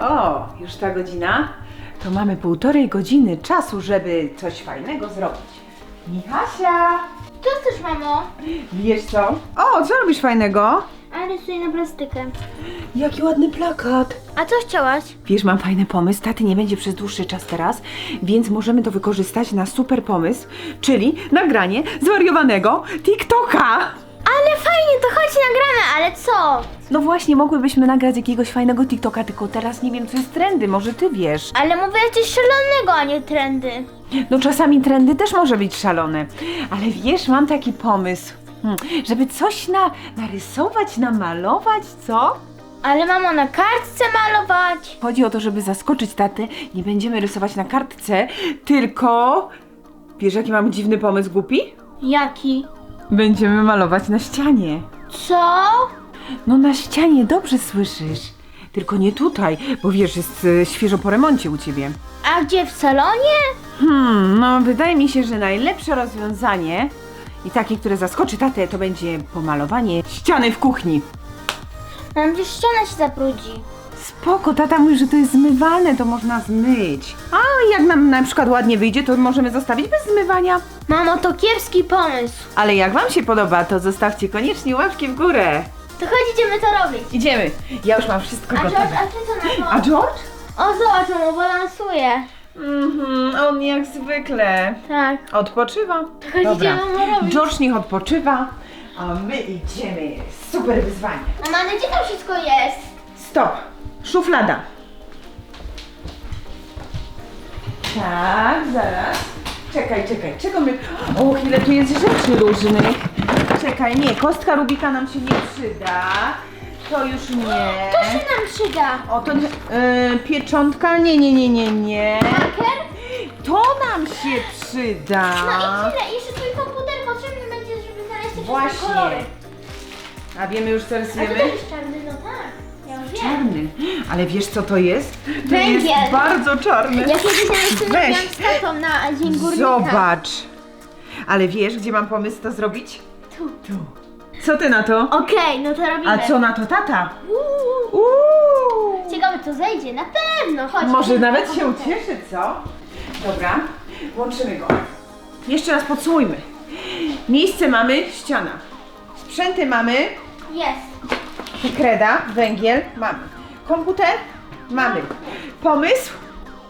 O, już ta godzina? To mamy półtorej godziny czasu, żeby coś fajnego zrobić. Michasia! Co chcesz, mamo? Wiesz co? O, co robisz fajnego? A rysuję na plastykę. Jaki ładny plakat. A co chciałaś? Wiesz, mam fajny pomysł. Taty nie będzie przez dłuższy czas teraz, więc możemy to wykorzystać na super pomysł, czyli nagranie zwariowanego TikToka. Ale fajnie, ale co? No właśnie, mogłybyśmy nagrać jakiegoś fajnego TikToka, tylko teraz nie wiem, co jest trendy, może ty wiesz. Ale mówię coś szalonego, a nie trendy. No czasami trendy też może być szalone, ale wiesz, mam taki pomysł, hmm, żeby coś na, narysować, namalować, co? Ale mamo, na kartce malować. Chodzi o to, żeby zaskoczyć tatę, nie będziemy rysować na kartce, tylko... Wiesz, jaki mam dziwny pomysł, głupi? Jaki? Będziemy malować na ścianie. Co? No na ścianie, dobrze słyszysz. Tylko nie tutaj, bo wiesz, jest e, świeżo po remoncie u ciebie. A gdzie, w salonie? Hmm, no wydaje mi się, że najlepsze rozwiązanie i takie, które zaskoczy tatę, to będzie pomalowanie ściany w kuchni. Tam gdzieś ściana się zabrudzi. Spoko, tata mówi, że to jest zmywalne, to można zmyć. A jak nam na przykład ładnie wyjdzie, to możemy zostawić bez zmywania. Mamo, to kiepski pomysł. Ale jak wam się podoba, to zostawcie koniecznie łapki w górę. To chodź, idziemy to robić. Idziemy. Ja już mam wszystko A George, gotowe. a ty co na A to? George? O, zobacz, mamo, balansuje. Mhm, on jak zwykle. Tak. Odpoczywa. To chodź, idziemy mu robić. George niech odpoczywa, a my idziemy. Super wyzwanie. Mama, gdzie tam wszystko jest? Stop. Szuflada. Tak, zaraz. Czekaj, czekaj. Czego my... O, ile tu jest rzeczy różnych. Czekaj, nie, kostka Rubika nam się nie przyda. To już nie. To się nam przyda. O, to e, pieczątka? Nie, nie, nie, nie, nie. Marker? To nam się przyda. No i tyle. Jeszcze twój komputer potrzebny będzie, żeby znaleźć te Właśnie. kolory. A wiemy już co A rysujemy? Ale wiesz co to jest? To Węgiel. jest bardzo czarny. Ja kiedyś nawet Weź. robiłam z tatą na Dzień Górnika. Zobacz. Ale wiesz, gdzie mam pomysł to zrobić? Tu. Tu. Co ty na to? Okej, no to robimy. A co na to tata? Uuu. Uuu. Ciekawe co zejdzie, na pewno. Chodź. Może nawet się ucieszy, co? Dobra, łączymy go. Jeszcze raz podsumujmy. Miejsce mamy, ściana. Sprzęty mamy, Jest. kreda, węgiel, mamy. Komputer, mamy. Pomysł,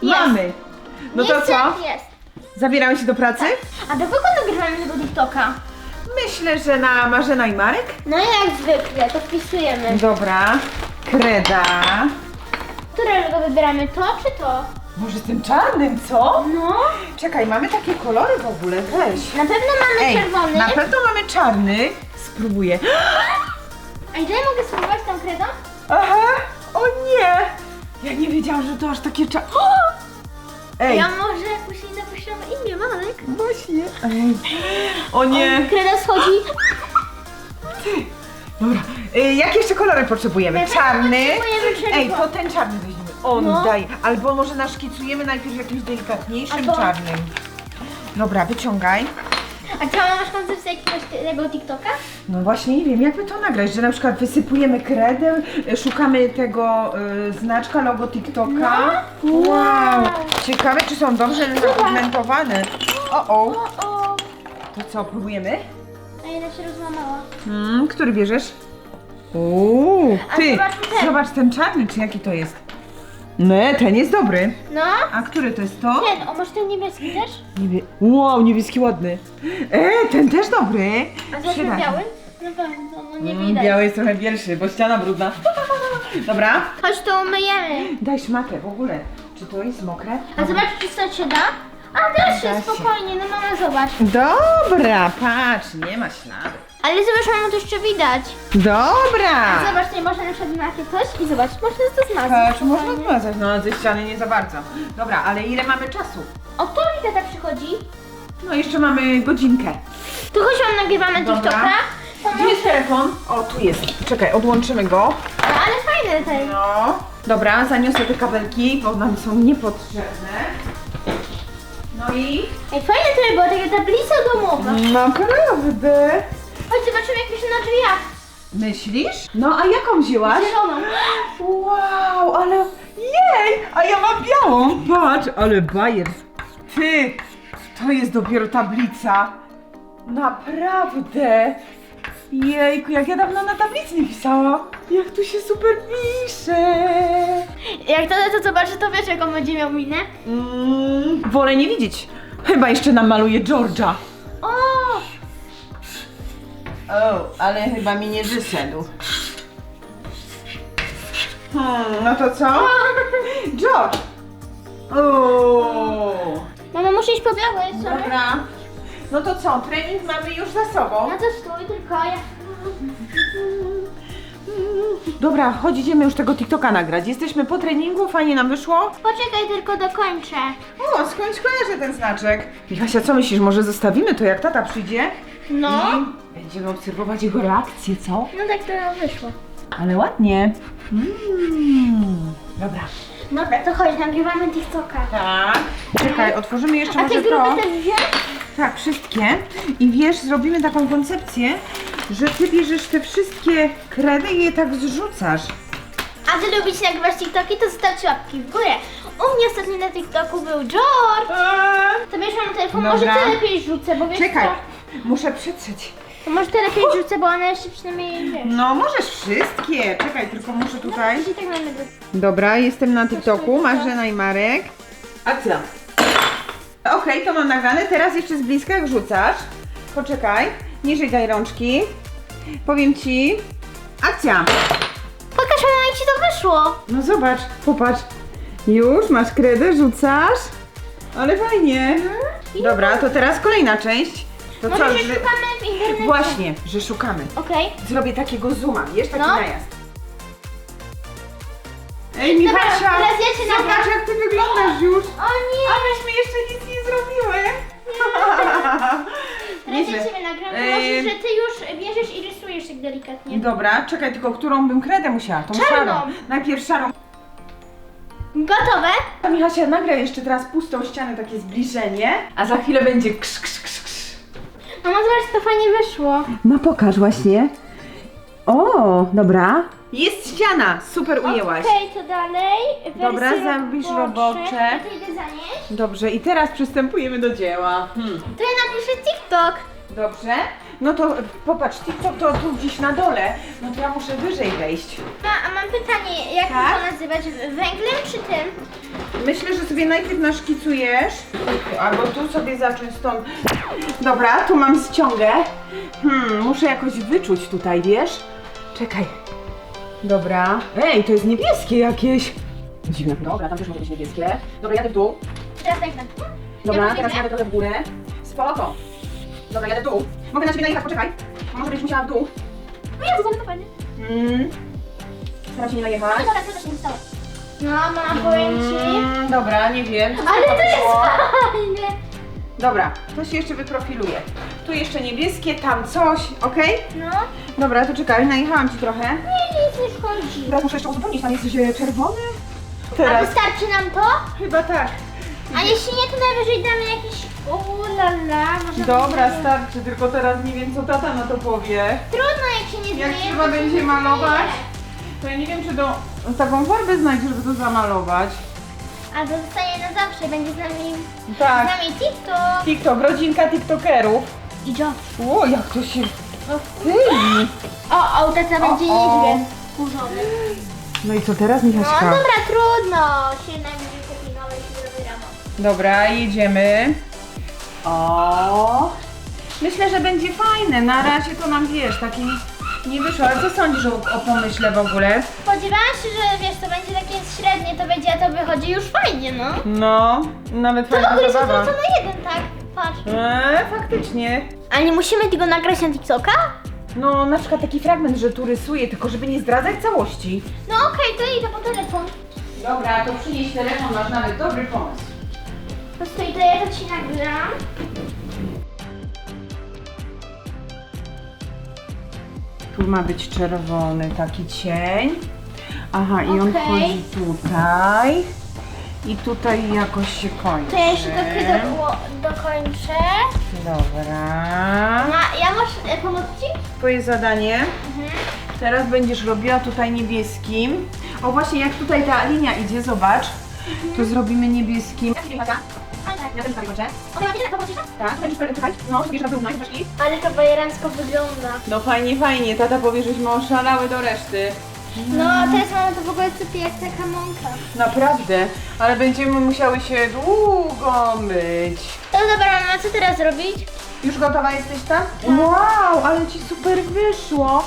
Jest. mamy. No to co? Jest. Zabieramy się do pracy? A do kogo nagrywamy tego TikToka? Myślę, że na Marzena i Marek. No jak zwykle, to wpisujemy. Dobra, kreda. Którego wybieramy, to czy to? Może tym czarnym, co? No. Czekaj, mamy takie kolory w ogóle, weź. Na pewno mamy Ej, czerwony. na pewno mamy czarny. Spróbuję. A ile mogę spróbować tą kredą? Aha, o nie! Ja nie wiedziałam, że to aż takie czarne. Ej, Ja może później napiszę imię, Marek. właśnie. Ej. O nie. Kreda schodzi. Dobra, y, jakie jeszcze kolory potrzebujemy? Czarny. potrzebujemy Ej, czerwony. to ten czarny weźmiemy. On No. daj. Albo może naszkicujemy najpierw jakimś delikatniejszym Albo- czarnym. Dobra, wyciągaj. A mama, masz koncepcję jakiegoś tego TikToka? No właśnie nie wiem, jakby to nagrać, że na przykład wysypujemy kredę, y, szukamy tego y, znaczka logo TikToka. No. Wow. Ciekawe, czy są dobrze zapigmentowane. O, o. O, o. To co, próbujemy? A jedna się rozłamała. Hmm, który bierzesz? Uuu, A ty, zobacz ten. zobacz ten czarny, czy jaki to jest? Nie, ten jest dobry. No. A który to jest to? Ten, o może ten niebieski też? Niebie... Wow, niebieski ładny. E, ten też dobry. A zobaczmy Przyda się. biały? No pewno, no nie Mm, widać. Biały jest trochę bielszy, bo ściana brudna. Dobra. Chodź to umyjemy. Daj szmatę w ogóle. Czy to jest mokre? A zobacz, czy to się da? A da Da się, się. spokojnie, no mama zobacz. Dobra, patrz, nie ma śladu. Ale zobacz, mamo, to jeszcze widać. Dobra. Zobacz, nie można na przykład macie coś i zobacz, można to zmazać. Patrz, można spokojnie. zmazać, no ze ściany nie za bardzo. Dobra, ale ile mamy czasu? O, to mi tata przychodzi. No jeszcze mamy godzinkę. Tu chodź, mam nagrywamy Dobra. TikToka. To Gdzie jest telefon? O, tu jest. Czekaj, odłączymy go. No, ale fajne ten. No. Dobra, zaniosę te kabelki, bo nam są niepotrzebne. No i... Ej, fajne to by było, taka tablica domowa. Naprawdę. Chodź, zobaczymy, jak pisze na drzwiach. Myślisz? No, a jaką wzięłaś? Zieloną. Wow, ale... Jest! Patrz, ale bajer. Ty, to jest dopiero tablica. Naprawdę. Jejku, jak ja dawno na tablicy nie pisałam. Jak tu się super pisze. Jak tata to zobaczy, to wiesz jaką będzie miał minę? Mm, wolę nie widzieć. Chyba jeszcze namaluje George'a. O! Ale chyba mi nie wyszedł. Hmm, no to co? George! O, Mama, muszę iść po białe, sorry. dobra. No to co, trening mamy już za sobą. No to stój, tylko ja... Dobra, chodź, idziemy już tego TikToka nagrać. Jesteśmy po treningu, fajnie nam wyszło. Poczekaj, tylko dokończę. O, skądś kojarzę ten znaczek. Michasia, co myślisz, może zostawimy to jak tata przyjdzie? No. I będziemy obserwować jego reakcję, co? No tak to wyszło. Ale ładnie. Mm. Dobra. Dobra, to chodź, nagrywamy TikToka. Tak. Czekaj, otworzymy jeszcze A może te to. grube też wziąć? Tak, wszystkie. I wiesz, zrobimy taką koncepcję, że ty bierzesz te wszystkie kredy i je tak zrzucasz. A wy lubicie nagrywać TikToki, to zostawcie łapki w górę. U mnie ostatnio na TikToku był George. To bierz mam telefon, może Dobra. ty lepiej rzucę, bo wiesz Czekaj, co? muszę przetrzeć. To może ty lepiej rzucę, bo one jeszcze przynajmniej wiesz. No, możesz wszystkie. Czekaj, tylko muszę tutaj. I tak mamy do... Dobra, jestem na TikToku, Marzena i Marek. Akcja. Okej, to mam nagrane. Teraz jeszcze z bliska jak rzucasz. Poczekaj, niżej daj rączki. Powiem ci. Akcja. Pokaż mama, jak ci to wyszło. No zobacz, popatrz. Już masz kredę, rzucasz. Ale fajnie. I Dobra, to teraz kolejna część. To Może co, się że... szukamy w internecie. Właśnie, że szukamy. Okej. Zrobię takiego zooma, wiesz, taki No. najazd. Ej, Dobra, Michasia, teraz ja cię zobacz nagram. jak ty wyglądasz już. O nie! A myśmy jeszcze nic nie zrobiły. Teraz ja Nieźle. ciebie nagram, może, że ty już bierzesz i rysujesz tak delikatnie. Dobra, czekaj, tylko którą bym kredę musiała? Tą Czarną. szarą. Najpierw szarą. Gotowe? A Michasia, nagraj jeszcze teraz pustą ścianę, takie zbliżenie, a za chwilę będzie krz, krz. Mama, zobacz, to fajnie wyszło. No pokaż właśnie. O, dobra. Jest ściana, super ujęłaś. Okej, to dalej. Wersje Dobra, zapisz robocze. Ja to idę zanieść. Dobrze, i teraz przystępujemy do dzieła. Hmm. To ja napiszę TikTok. Dobrze. No to popatrz, TikTok to tu gdzieś na dole. No to ja muszę wyżej wejść. Ma, a mam pytanie, jak Tak? to nazywać? Węglem czy tym? Myślę, że sobie najpierw naszkicujesz. Albo tu sobie zacząć stąd. Dobra, tu mam ściągę. Hmm, muszę jakoś wyczuć tutaj, wiesz? Czekaj. Dobra. Ej, to jest niebieskie jakieś. Dziwne. Dobra, tam też może być niebieskie. Dobra, jadę w dół. Teraz węglem. Dobra, Ja teraz jadę trochę w górę. Spoko. Dobra, jadę w dół. Mogę na ciebie najechać, poczekaj. Bo może będziesz musiała w dół. No ja to fajnie. Mm. Staram się nie najechać. No dobra, to też nie stało. No, mama, powiem ci. Mm, dobra, nie wiem. Co Ale to jest było? fajne. Dobra, to się jeszcze wyprofiluje. Tu jeszcze niebieskie, tam coś, okej? No, Dobra, to czekaj, najechałam ci trochę. nie, nic nie szkodzi. Teraz muszę jeszcze uzupełnić, tam jest coś e, czerwony. A Teraz, wystarczy nam to? chyba tak. A jeśli nie, to najwyżej damy jakiś... Ulala, może... Dobra, starczy, tylko teraz nie wiem, co tata na to powie. Trudno, jak się nie Jak trzeba będzie malować, to ja nie wiem, czy do taką farbę znajdzie, żeby to zamalować. A to zostaje na zawsze, będzie z nami... Z Tak, nami TikTok. TikTok, rodzinka TikTokerów. I Josh. O, jak to się tyli. O, o, tata będzie o. niedźwiedź. Kurzony. No i co teraz, No Michaśka? dobra, trudno. Się najmniej Dobra, jedziemy. O, myślę, że będzie fajne. Na razie to nam wiesz, taki nie wyszło. Ale co sądzisz o, o pomyśle w ogóle? Spodziewałam się, że wiesz, to będzie takie średnie, to będzie, a to wychodzi już fajnie, no. No, nawet To w fajna ogóle się zabawa. zwraca na jeden, tak? Patrz. Eee, faktycznie. A nie musimy tego nagrać na TikToka? No, na przykład taki fragment, że tu rysuję, tylko żeby nie zdradzać całości. No okej, to idę po telefon. Dobra, to przynieś telefon, masz nawet dobry pomysł. To stoi, to ja to ci nagram. Tu ma być czerwony taki cień. Aha, i on Okej. wchodzi tutaj. I tutaj jakoś się kończy. To ja jeszcze do, do, dokończę. Dobra. Ma, ja masz e, pomóc ci? Twoje zadanie. Mhm. Teraz będziesz robiła tutaj niebieskim. O właśnie, jak tutaj ta linia idzie, zobacz. To zrobimy niebieskim. Tak, No, bierz na dół, najpierw Ale to bajerancko wygląda. No fajnie, fajnie. Tata powie, żeśmy oszalały do reszty. No, a teraz mamy to w ogóle sypie jak taka mąka. Naprawdę, ale będziemy musiały się długo myć. No dobra, mama, co teraz robić? Już gotowa jesteś tam? Wow, ale ci super wyszło.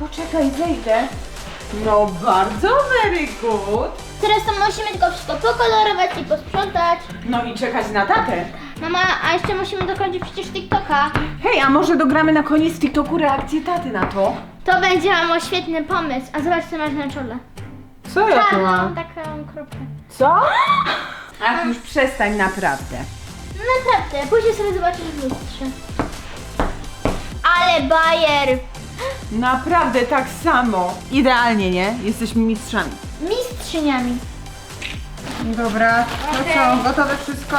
Poczekaj, zejdę. No bardzo very good. Teraz to musimy tylko wszystko pokolorować i posprzątać. No i czekać na tatę. Mama, a jeszcze musimy dokończyć przecież TikToka. Hej, a może dogramy na koniec TikToku reakcję taty na to? To będzie, mamo, świetny pomysł. A zobacz, co masz na czole. Co ja tu Czarną mam? taką kropkę. Co? Ach, już przestań naprawdę. No naprawdę, później sobie zobaczysz w lustrze. Ale bajer! Naprawdę tak samo. Idealnie, nie? Jesteśmy mistrzami. Mistrzyniami. Dobra, to Okej. co, gotowe wszystko?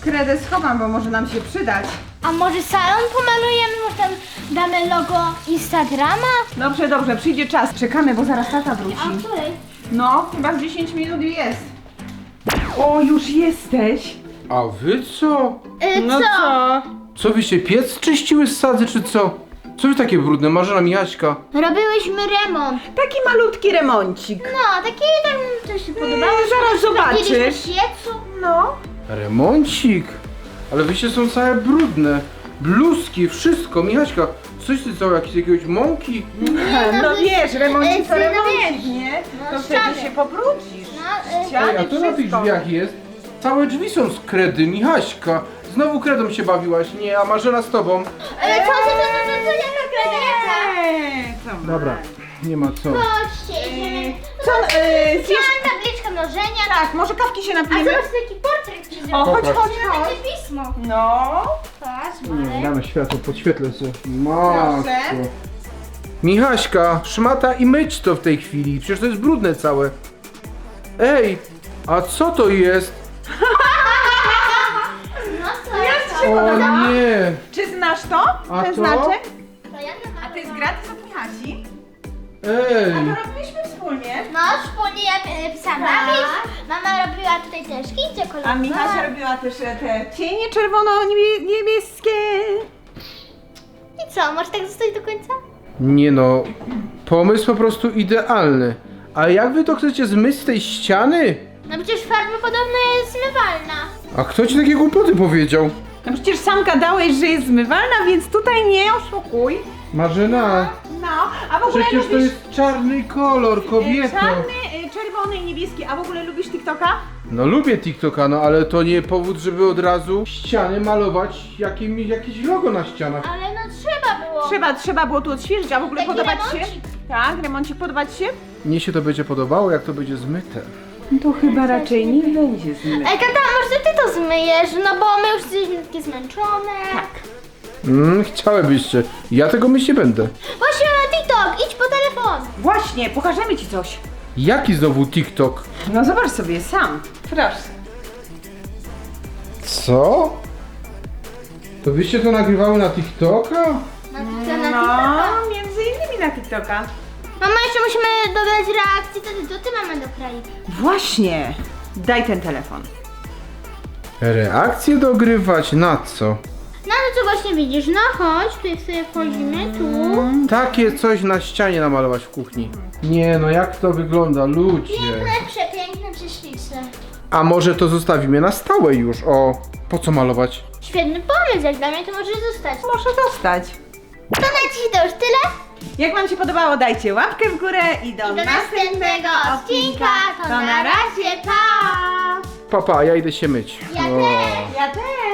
Kredę schowam, bo może nam się przydać. A może salon pomalujemy? Może tam damy logo Instagrama? Dobrze, dobrze, przyjdzie czas. Czekamy, bo zaraz tata A wróci. której? No, chyba z 10 minut jest. O, już jesteś. A wy co? Y, No co? co? Co wy się piec czyściły z sadzy, czy co? Co wy takie brudne? Marzena Michaśka. Robiłyśmy remont. Taki malutki remoncik. No, taki tam coś się podobało. Eee, zaraz zobaczysz. piecu. No. Remoncik? Ale wyście są całe brudne. Bluzki, wszystko. Michaśka, coś ty całe, jakieś jakiegoś mąki? no, no wiesz, remoncik to e, no remoncik, nie? no To wtedy się pobrudzisz. No, Ściany, Ej, a to na tych wszystko. drzwiach jest? Całe drzwi są z kredy, Michaśka. Znowu kredą się bawiłaś. Nie, a Marzena z tobą. Ale co, co, co, co, co, co, jaka kredyta? Eee, co Dobra, nie ma co. Chodźcie, idziemy. Co, e, zjesz... Chciałam tabliczkę mnożenia. Tak, może kawki się A napijemy? zobacz, taki portret ci O, chodź, chodź, chodź. takie pismo. No. Patrz, Nie, Marek. damy światło, podświetlę sobie. Matko. Proszę. Michaśka, szmata i myć to w tej chwili. Przecież to jest brudne całe. Ej, a co to jest? O nie! Czy znasz to? A Ten to? znaczek? To ja A to jest gratis od Michasi? Ej! A to robiliśmy wspólnie. No, wspólnie ja e, pisałam Tak. napis. Mama robiła tutaj też kicie kolorowe. A Michasia robiła też e, te cienie czerwono-niebieskie. I co, może tak zostać do końca? Nie no, pomysł po prostu idealny. A jak wy to chcecie zmyć z tej ściany? No przecież farba podobno jest zmywalna. A kto ci takie głupoty powiedział? No przecież sam gadałeś, że jest zmywalna, więc tutaj nie oszukuj. Marzena, No, a w ogóle przecież to lubisz jest czarny kolor, e, kobieto. czarny, e, czerwony i niebieski, a w ogóle lubisz TikToka? No lubię TikToka, no ale to nie powód, żeby od razu ściany malować jakim, jakieś logo na ścianach. Ale no trzeba było. Trzeba, trzeba było tu odświeżyć, a w ogóle Taki podobać remoncik. się? Tak, remoncik podobać się? Mnie się to będzie podobało, jak to będzie zmyte. To chyba raczej nie będzie zmyte. Ej, tata, zmyjesz? No bo my już jesteśmy takie zmęczone. Tak. Mm, chciałybyście. Ja tego myć nie będę. Właśnie na TikTok, idź po telefon. Właśnie, pokażemy ci coś. Jaki znowu TikTok? No zobacz sobie sam. Proszę. Co? To wyście to nagrywały na TikToka? Na, to na No, TikToka. między innymi na TikToka. Mama, jeszcze musimy dodać reakcji, to, to ty mamy do kraju. Właśnie. Daj ten telefon. Reakcje dogrywać na co? No, no co właśnie widzisz? No chodź, tutaj sobie wchodzimy, tu. Takie coś na ścianie namalować w kuchni. Nie no, jak to wygląda, ludzie. Piękne, przepiękne, prześliczne. A może to zostawimy na stałe już, o. Po co malować? Świetny pomysł, jak dla mnie to może zostać. Może dostać. To na dziś to już tyle. Jak wam się podobało, dajcie łapkę w górę i do, I do następnego odcinka. To na razie, pa! Papa, ja idę się myć. Ja O. też. Ja też.